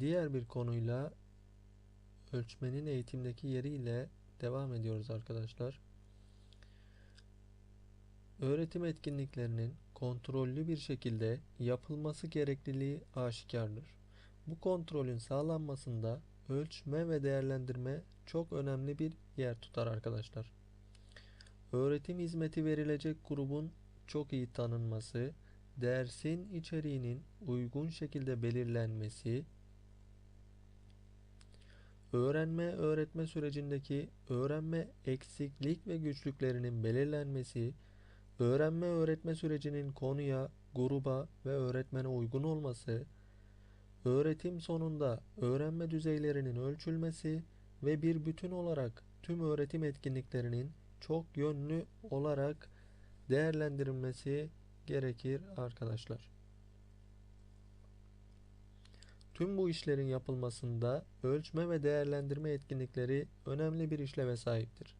Diğer bir konuyla ölçmenin eğitimdeki yeriyle devam ediyoruz arkadaşlar. Öğretim etkinliklerinin kontrollü bir şekilde yapılması gerekliliği aşikardır. Bu kontrolün sağlanmasında ölçme ve değerlendirme çok önemli bir yer tutar arkadaşlar. Öğretim hizmeti verilecek grubun çok iyi tanınması, dersin içeriğinin uygun şekilde belirlenmesi, öğrenme öğretme sürecindeki öğrenme eksiklik ve güçlüklerinin belirlenmesi, öğrenme öğretme sürecinin konuya, gruba ve öğretmene uygun olması, öğretim sonunda öğrenme düzeylerinin ölçülmesi ve bir bütün olarak tüm öğretim etkinliklerinin çok yönlü olarak değerlendirilmesi gerekir arkadaşlar. Tüm bu işlerin yapılmasında ölçme ve değerlendirme etkinlikleri önemli bir işleve sahiptir.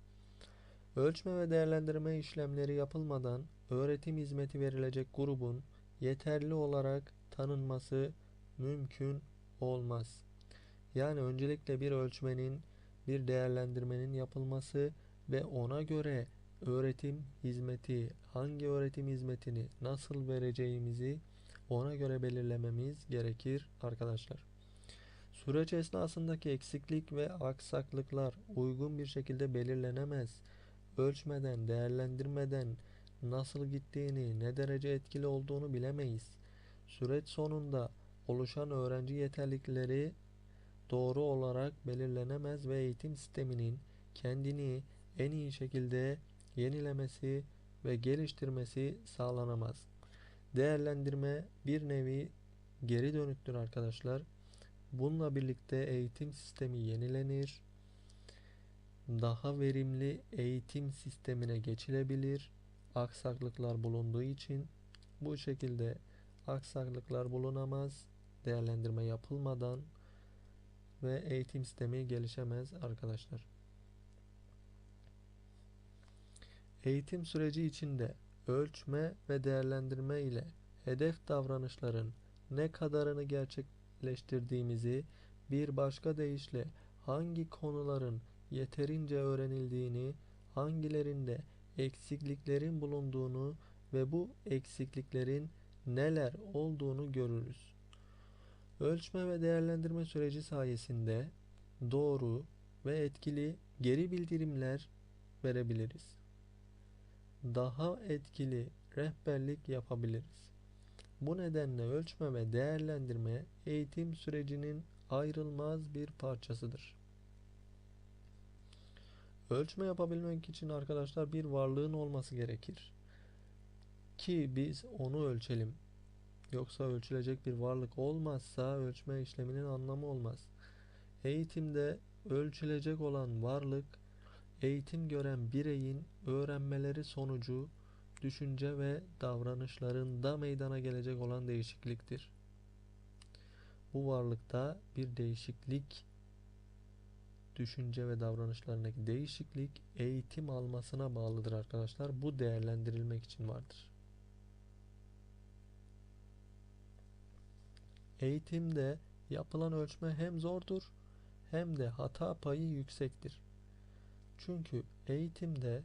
Ölçme ve değerlendirme işlemleri yapılmadan öğretim hizmeti verilecek grubun yeterli olarak tanınması mümkün olmaz. Yani öncelikle bir ölçmenin, bir değerlendirmenin yapılması ve ona göre öğretim hizmeti, hangi öğretim hizmetini nasıl vereceğimizi ona göre belirlememiz gerekir arkadaşlar. Süreç esnasındaki eksiklik ve aksaklıklar uygun bir şekilde belirlenemez. Ölçmeden, değerlendirmeden nasıl gittiğini, ne derece etkili olduğunu bilemeyiz. Süreç sonunda oluşan öğrenci yeterlilikleri doğru olarak belirlenemez ve eğitim sisteminin kendini en iyi şekilde yenilemesi ve geliştirmesi sağlanamaz. Değerlendirme bir nevi geri dönüttür arkadaşlar. Bununla birlikte eğitim sistemi yenilenir. Daha verimli eğitim sistemine geçilebilir. Aksaklıklar bulunduğu için bu şekilde aksaklıklar bulunamaz. Değerlendirme yapılmadan ve eğitim sistemi gelişemez arkadaşlar. Eğitim süreci içinde ölçme ve değerlendirme ile hedef davranışların ne kadarını gerçekleştirdiğimizi, bir başka deyişle hangi konuların yeterince öğrenildiğini, hangilerinde eksikliklerin bulunduğunu ve bu eksikliklerin neler olduğunu görürüz. Ölçme ve değerlendirme süreci sayesinde doğru ve etkili geri bildirimler verebiliriz daha etkili rehberlik yapabiliriz. Bu nedenle ölçme ve değerlendirme eğitim sürecinin ayrılmaz bir parçasıdır. Ölçme yapabilmek için arkadaşlar bir varlığın olması gerekir. Ki biz onu ölçelim. Yoksa ölçülecek bir varlık olmazsa ölçme işleminin anlamı olmaz. Eğitimde ölçülecek olan varlık eğitim gören bireyin öğrenmeleri sonucu düşünce ve davranışlarında meydana gelecek olan değişikliktir. Bu varlıkta bir değişiklik düşünce ve davranışlarındaki değişiklik eğitim almasına bağlıdır arkadaşlar. Bu değerlendirilmek için vardır. Eğitimde yapılan ölçme hem zordur hem de hata payı yüksektir. Çünkü eğitimde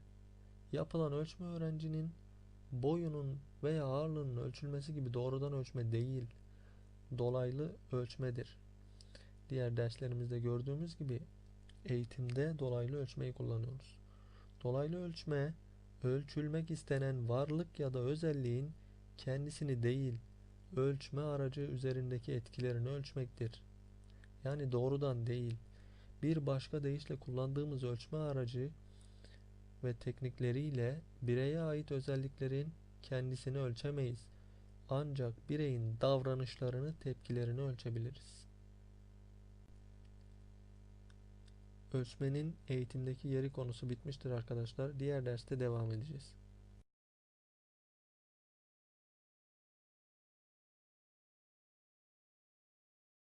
yapılan ölçme öğrencinin boyunun veya ağırlığının ölçülmesi gibi doğrudan ölçme değil, dolaylı ölçmedir. Diğer derslerimizde gördüğümüz gibi eğitimde dolaylı ölçmeyi kullanıyoruz. Dolaylı ölçme, ölçülmek istenen varlık ya da özelliğin kendisini değil, ölçme aracı üzerindeki etkilerini ölçmektir. Yani doğrudan değil, bir başka deyişle kullandığımız ölçme aracı ve teknikleriyle bireye ait özelliklerin kendisini ölçemeyiz. Ancak bireyin davranışlarını, tepkilerini ölçebiliriz. Ölçmenin eğitimdeki yeri konusu bitmiştir arkadaşlar. Diğer derste devam edeceğiz.